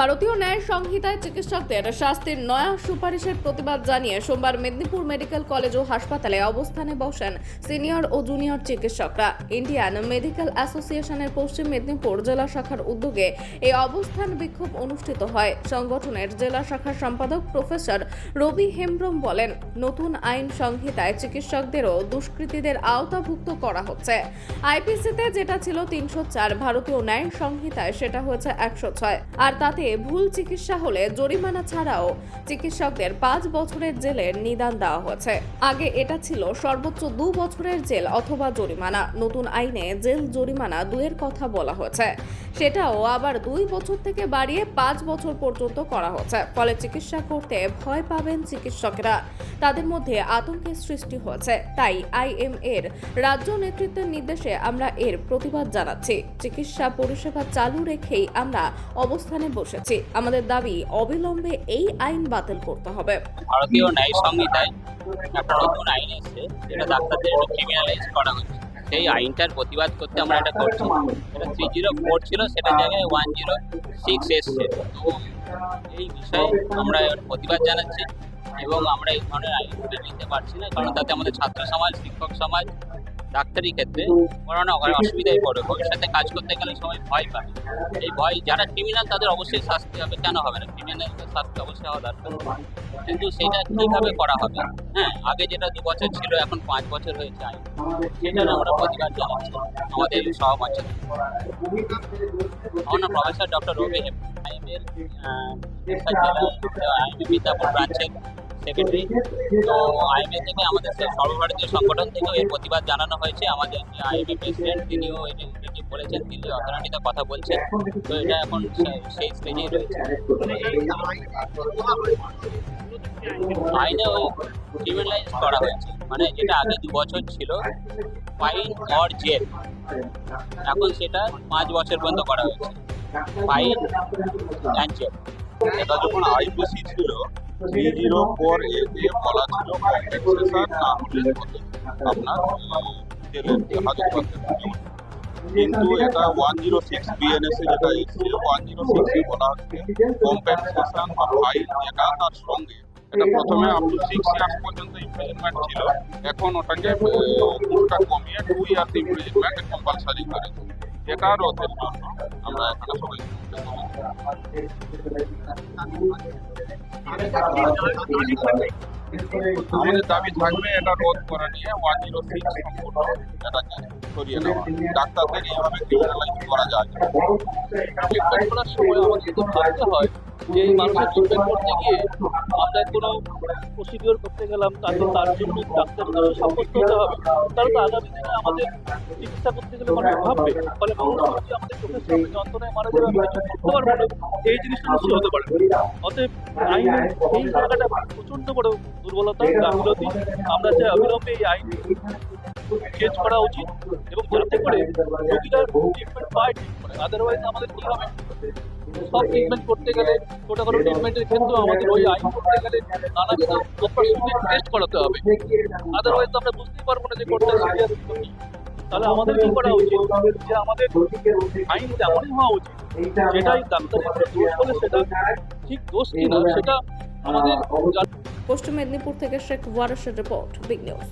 ভারতীয় ন্যায় সংহিতায় চিকিৎসকদের শাস্তির নয়া সুপারিশের প্রতিবাদ জানিয়ে সোমবার মেদিনীপুর মেডিকেল কলেজ ও হাসপাতালে অবস্থানে বসেন সিনিয়র ও জুনিয়র চিকিৎসকরা। ইন্ডিয়ান মেডিকেল অ্যাসোসিয়েশনের পশ্চিম মেদিনীপুর জেলা শাখার উদ্যোগে এই অবস্থান বিক্ষোভ অনুষ্ঠিত হয়। সংগঠনের জেলা শাখার সম্পাদক প্রফেসর রবি হেমব্রম বলেন, নতুন আইন সংহিতায় চিকিৎসকদেরও দুষ্কৃতীদের আওতাভুক্ত করা হচ্ছে। আইপিসিতে যেটা ছিল তিনশো চার ভারতীয় ন্যায় সংহিতায় সেটা হয়েছে একশো ছয়। আর তাতে ভুল চিকিৎসা হলে জরিমানা ছাড়াও চিকিৎসকদের পাঁচ বছরের জেলের নিদান দেওয়া হয়েছে। আগে এটা ছিল সর্বোচ্চ দু বছরের জেল অথবা জরিমানা। নতুন আইনে জেল জরিমানা দুয়ের কথা বলা হয়েছে। সেটাও আবার দুই বছর থেকে বাড়িয়ে পাঁচ বছর পর্যন্ত করা হচ্ছে ফলে চিকিৎসা করতে ভয় পাবেন চিকিৎসকরা। তাদের মধ্যে আতঙ্কের সৃষ্টি হয়েছে। তাই আইএম এর রাজ্য নেতৃত্বের নির্দেশে আমরা এর প্রতিবাদ জানাচ্ছি। চিকিৎসা পরিষেবা চালু রেখেই আমরা অবস্থানে বসেছি আমাদের দাবি, অবিলম্বে এই আইন বাতিল করতে হবে। ভারতীয় ন্যায় সংহিতায় একটা নতুন আইন এসেছে যেটা ডাক্তারদের ক্রিমিনালাইজ করা হচ্ছে। সেই আইনটার প্রতিবাদ করতে আমরা এটা করছি। এটা থ্রি জিরো ফোর ছিল, সেটা জায়গায় ওয়ান জিরো সিক্স এসছে। তো এই বিষয়ে আমরা প্রতিবাদ জানাচ্ছি এবং আমরা এই ধরনের আইন নিতে পারছি না, কারণ তাতে আমাদের ছাত্র সমাজ, শিক্ষক সমাজ ডাক্তারি ক্ষেত্রে কোনো না কোনো অসুবিধায় পড়ে ভবিষ্যতে কাজ করতে গেলে সবাই ভয় পায়। এই ভয় যারা ক্রিমিনাল তাদের অবশ্যই শাস্তি হবে। কেন হবে না? ক্রিমিনালদের শাস্তি অবশ্যই হওয়া দরকার। কিন্তু সেটা কীভাবে করা হবে? হ্যাঁ আগে যেটা দু বছর ছিল এখন পাঁচ বছর হয়েছে আইন সেটা আমরা প্রতিবাদ জানাচ্ছি। আমাদের সহমত আমার নাম প্রফেসর ডক্টর রবি হেম। আইএমের আইএমএ বিদ্যাপুর ব্রাঞ্চের সেক্রেটারি তো আইএমএ থেকে আমাদের সর্বভারতীয় সংগঠন থেকেও এর প্রতিবাদ জানানো হয়েছে। আমাদের আইএমএ প্রেসিডেন্ট তিনিও এটি বলেছেন, তিনি অথরিটিতে কথা বলছেন। তো এটা এখন সেই স্টেজেই রয়েছে। আইনে ওই ক্রিমিনালাইজ করা হয়েছে। মানে যেটা আগে দু বছর ছিল ফাইন অর জেল এখন সেটা পাঁচ বছর পর্যন্ত করা হয়েছে। ফাইন অ্যান্ড জেল এটা যখন আইপিসি ছিল জিরো ফোর এ দিয়ে বলা ছিল কম্পেনসেশন না হলে আপনার জেলের হাজত করতে কিন্তু এটা ওয়ান জিরো সিক্স বিএনএসে যেটা এসছে ওয়ান জিরো সিক্সে বলা হচ্ছে কম্পেনসেশন বা ফাইন যেটা তার সঙ্গে এটা প্রথমে আপ টু সিক্স ইয়ার্স পর্যন্ত ইমপ্রিজনমেন্ট ছিল এখন ওটাকে কমিয়ে টু ইয়ার্স ইমপ্রিজনমেন্ট কম্পালসারি করেছে এটা রোধের জন্য আমরা এখানে সবাই আমাদের দাবি থাকবে এটা রোধ করা নিয়ে ওয়ান জিরো সিক্স সম্পূর্ণ এটাকে সরিয়ে নেওয়া। ডাক্তারদের এইভাবে ক্রিমিনালাইজ করা যায়। সময় আমাদের তো ভাবতে হয় যে মানুষের ট্রিটমেন্ট করতে গিয়ে আমরা কোনো প্রসিডিওর করতে গেলাম তারপর তার জন্য ডাক্তার সাব্যস্ত হতে হবে। তাহলে তো আগামী দিনে আমাদের চিকিৎসা করতে গেলে মানুষ ভাববে, ফলে মানুষ আমাদের চোখের সামনে যন্ত্রণায় মারা যাবে আমি কিছু করতে পারব না। এই জিনিসটা নিশ্চয়ই হতে পারে। অতএব আইনের এই জায়গাটা প্রচণ্ড বড় দুর্বলতা, গাফিলতি। আমরা চাই অবিলম্বে এই আইন চেঞ্জ করা উচিত এবং যাতে করে রোগীরা ট্রিটমেন্ট পায় ঠিক করে। আদারওয়াইজ আমাদের কি হবে? ট্রিটমেন্ট করতে গেলে ওই আইন করতে হবে। বুঝতেই পারব না যে তাহলে আমাদের করা উচিত? যে আমাদের আইন হওয়া উচিত, যেটাই সেটা ঠিক সেটা আমাদের পশ্চিম মেদিনীপুর থেকে শেখ ওয়ারসের রিপোর্ট, বিগ নিউজ।